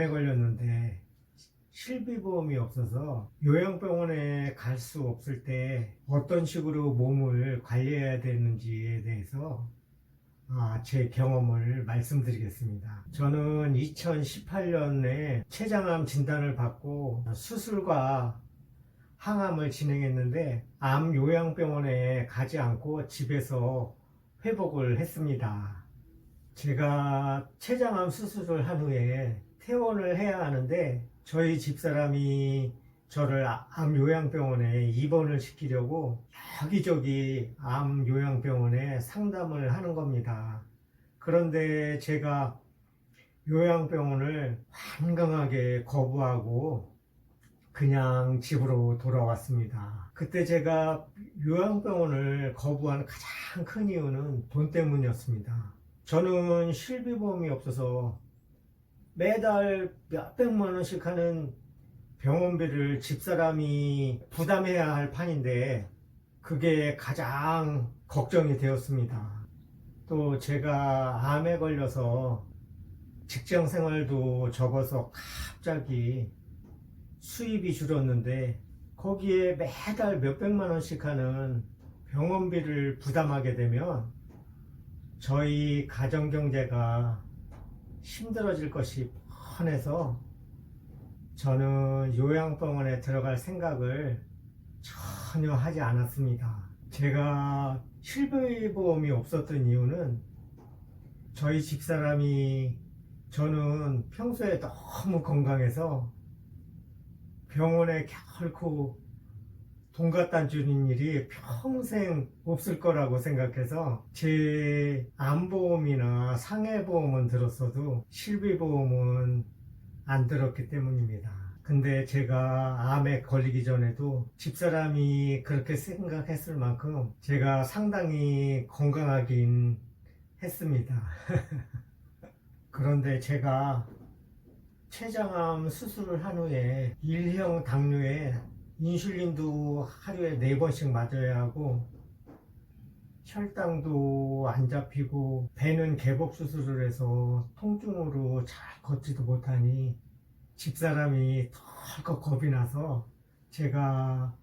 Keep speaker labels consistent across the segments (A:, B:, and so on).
A: 암에 걸렸는데 실비보험이 없어서 요양병원에 갈 수 없을 때 어떤 식으로 몸을 관리해야 되는지에 대해서 아, 제 경험을 말씀드리겠습니다. 저는 2018년에 췌장암 진단을 받고 수술과 항암을 진행했는데 암 요양병원에 가지 않고 집에서 회복을 했습니다. 제가 췌장암 수술을 한 후에 퇴원을 해야 하는데 저희 집사람이 저를 아- 암 요양병원에 입원을 시키려고 여기저기 암 요양병원에 상담을 하는 겁니다. 그런데 제가 요양병원을 완강하게 거부하고 그냥 집으로 돌아왔습니다. 그때 제가 요양병원을 거부한 가장 큰 이유는 돈 때문이었습니다. 저는 실비보험이 없어서 매달 몇백만 원씩 하는 병원비를 집사람이 부담해야 할 판인데 그게 가장 걱정이 되었습니다. 또 제가 암에 걸려서 직장 생활도 접어서 갑자기 수입이 줄었는데 거기에 매달 몇백만 원씩 하는 병원비를 부담하게 되면 저희 가정 경제가 힘들어질 것이 뻔해서 저는 요양병원에 들어갈 생각을 전혀 하지 않았습니다. 제가 실비보험이 없었던 이유는 저희 집사람이 저는 평소에 너무 건강해서 병원에 결코 돈 갖다 주는 일이 평생 없을 거라고 생각해서 제 암보험이나 상해보험은 들었어도 실비보험은 안 들었기 때문입니다. 근데 제가 암에 걸리기 전에도 집사람이 그렇게 생각했을 만큼 제가 상당히 건강하긴 했습니다. 그런데 제가 췌장암 수술을 한 후에 1형 당뇨에 인슐린도 하루에 4번씩 맞아야 하고 혈당도 안 잡히고 배는 개복 수술을 해서 통증으로 잘 걷지도 못하니 집사람이 덜컥 겁이 나서 제가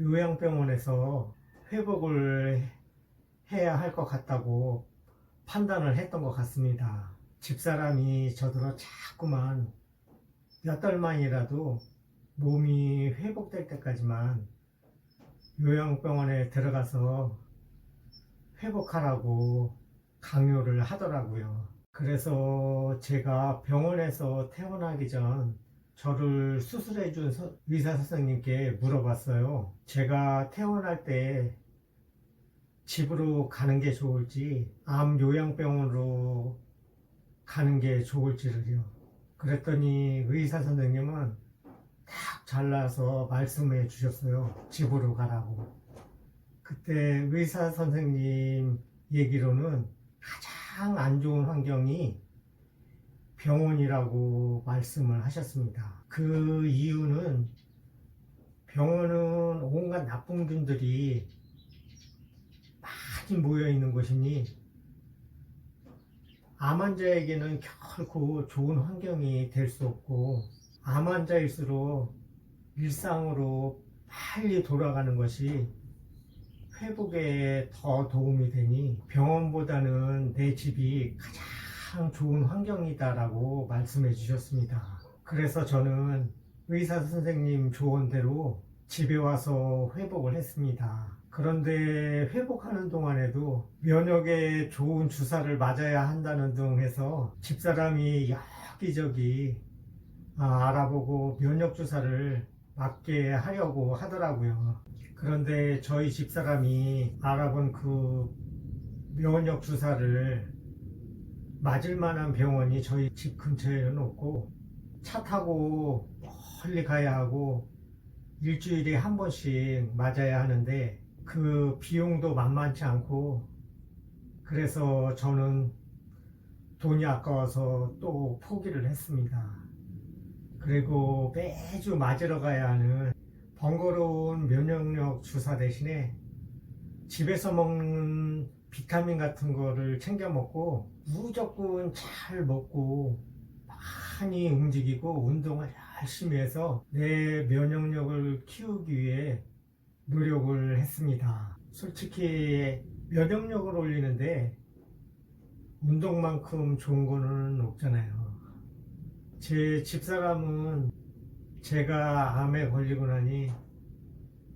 A: 요양병원에서 회복을 해야 할 것 같다고 판단을 했던 것 같습니다. 집사람이 저더러 자꾸만 몇 달만이라도 몸이 회복될 때까지만 요양병원에 들어가서 회복하라고 강요를 하더라고요. 그래서 제가 병원에서 퇴원하기 전 저를 수술해준 서- 의사 선생님께 물어봤어요. 제가 퇴원할 때 집으로 가는 게 좋을지, 암 요양병원으로 가는 게 좋을지를요. 그랬더니 의사 선생님은 딱 잘라서 말씀해 주셨어요. 집으로 가라고. 그때 의사 선생님 얘기로는 가장 안 좋은 환경이 병원이라고 말씀을 하셨습니다. 그 이유는 병원은 온갖 나쁜 균들이 많이 모여 있는 곳이니 암 환자에게는 결코 좋은 환경이 될 수 없고 암 환자일수록 일상으로 빨리 돌아가는 것이 회복에 더 도움이 되니 병원보다는 내 집이 가장 좋은 환경이다라고 말씀해 주셨습니다. 그래서 저는 의사 선생님 조언대로 집에 와서 회복을 했습니다. 그런데 회복하는 동안에도 면역에 좋은 주사를 맞아야 한다는 등 해서 집사람이 여기저기 아, 알아보고 면역 주사를 맞게 하려고 하더라고요. 그런데 저희 집사람이 알아본 그 면역 주사를 맞을 만한 병원이 저희 집 근처에는 없고 차 타고 멀리 가야 하고 일주일에 한 번씩 맞아야 하는데 그 비용도 만만치 않고 그래서 저는 돈이 아까워서 또 포기를 했습니다. 그리고 매주 맞으러 가야 하는 번거로운 면역력 주사 대신에 집에서 먹는 비타민 같은 거를 챙겨 먹고 무조건 잘 먹고 많이 움직이고 운동을 열심히 해서 내 면역력을 키우기 위해 노력을 했습니다. 솔직히 면역력을 올리는데 운동만큼 좋은 거는 없잖아요. 제 집사람은 제가 암에 걸리고 나니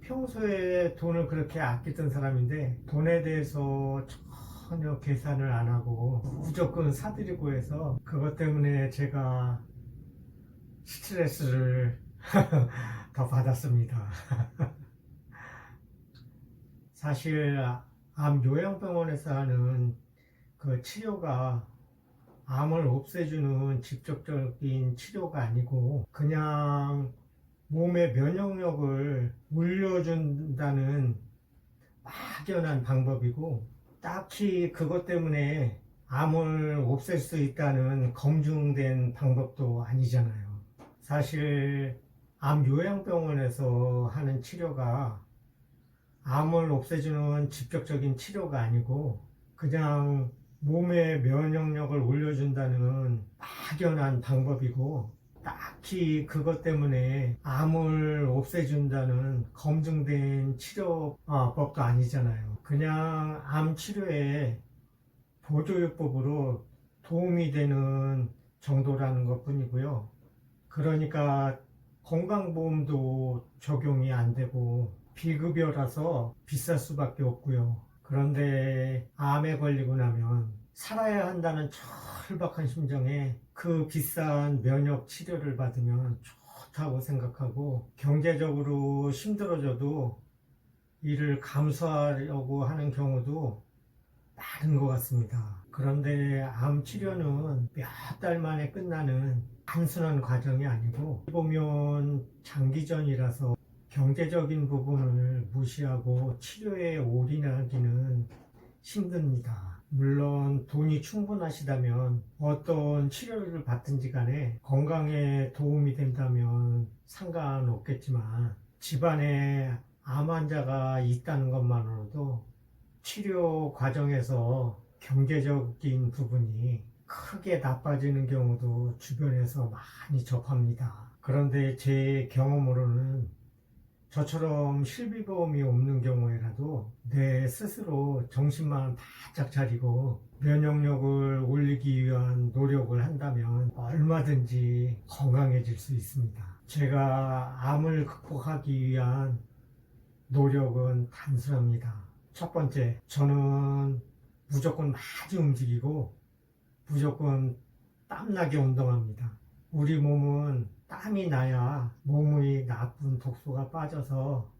A: 평소에 돈을 그렇게 아끼던 사람인데 돈에 대해서 전혀 계산을 안 하고 무조건 사드리고 해서 그것 때문에 제가 스트레스를 더 받았습니다. 사실 암 요양병원에서 하는 그 치료가 암을 없애주는 직접적인 치료가 아니고 그냥 몸의 면역력을 올려준다는 막연한 방법이고 딱히 그것 때문에 암을 없앨 수 있다는 검증된 방법도 아니잖아요. 사실 암 요양병원에서 하는 치료가 암을 없애주는 직접적인 치료가 아니고 그냥 몸의 면역력을 올려준다는 막연한 방법이고 딱히 그것 때문에 암을 없애준다는 검증된 치료법도 아니잖아요. 그냥 암 치료에 보조요법으로 도움이 되는 정도라는 것 뿐이고요. 그러니까 건강보험도 적용이 안 되고 비급여라서 비쌀 수밖에 없고요. 그런데 암에 걸리고 나면 살아야 한다는 철박한 심정에 그 비싼 면역 치료를 받으면 좋다고 생각하고 경제적으로 힘들어져도 이를 감수하려고 하는 경우도 많은 것 같습니다. 그런데 암 치료는 몇 달 만에 끝나는 단순한 과정이 아니고 보면 장기전이라서 경제적인 부분을 무시하고 치료에 올인하기는 힘듭니다. 물론 돈이 충분하시다면 어떤 치료를 받든지 간에 건강에 도움이 된다면 상관없겠지만 집안에 암 환자가 있다는 것만으로도 치료 과정에서 경제적인 부분이 크게 나빠지는 경우도 주변에서 많이 접합니다. 그런데 제 경험으로는 저처럼 실비보험이 없는 경우에라도 내 스스로 정신만 바짝 차리고 면역력을 올리기 위한 노력을 한다면 얼마든지 건강해질 수 있습니다. 제가 암을 극복하기 위한 노력은 단순합니다. 첫 번째, 저는 무조건 많이 움직이고 무조건 땀나게 운동합니다. 우리 몸은 땀이 나야 몸의 나쁜 독소가 빠져서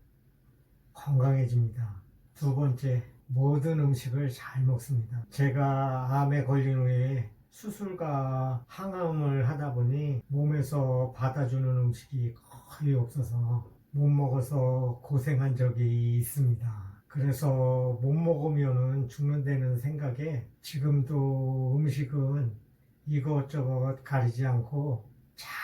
A: 건강해집니다. 두 번째, 모든 음식을 잘 먹습니다. 제가 암에 걸린 후에 수술과 항암을 하다 보니 몸에서 받아주는 음식이 거의 없어서 못 먹어서 고생한 적이 있습니다. 그래서 못 먹으면 죽는다는 생각에 지금도 음식은 이것저것 가리지 않고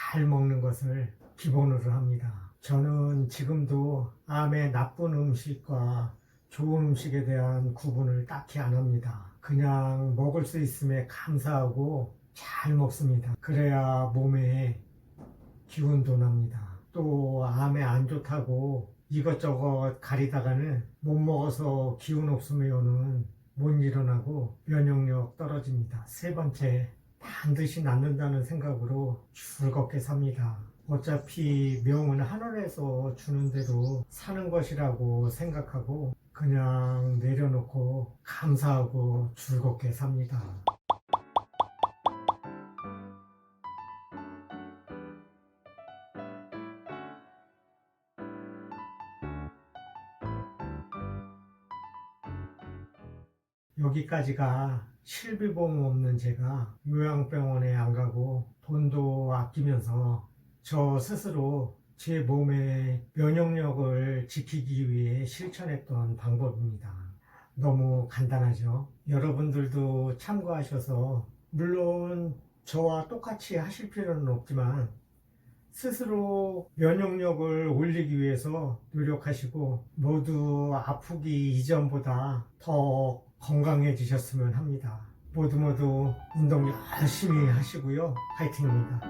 A: 잘 먹는 것을 기본으로 합니다. 저는 지금도 암의 나쁜 음식과 좋은 음식에 대한 구분을 딱히 안 합니다. 그냥 먹을 수 있음에 감사하고 잘 먹습니다. 그래야 몸에 기운도 납니다. 또 암에 안 좋다고 이것저것 가리다가는 못 먹어서 기운 없으면은 못 일어나고 면역력 떨어집니다. 세 번째, 반드시 낫는다는 생각으로 즐겁게 삽니다. 어차피 명은 하늘에서 주는 대로 사는 것이라고 생각하고 그냥 내려놓고 감사하고 즐겁게 삽니다. 여기까지가 실비보험 없는 제가 요양병원에 안 가고 돈도 아끼면서 저 스스로 제 몸의 면역력을 지키기 위해 실천했던 방법입니다. 너무 간단하죠? 여러분들도 참고하셔서 물론 저와 똑같이 하실 필요는 없지만 스스로 면역력을 올리기 위해서 노력하시고 모두 아프기 이전보다 더 건강해지셨으면 합니다. 모두 모두 운동 열심히 하시고요. 파이팅입니다.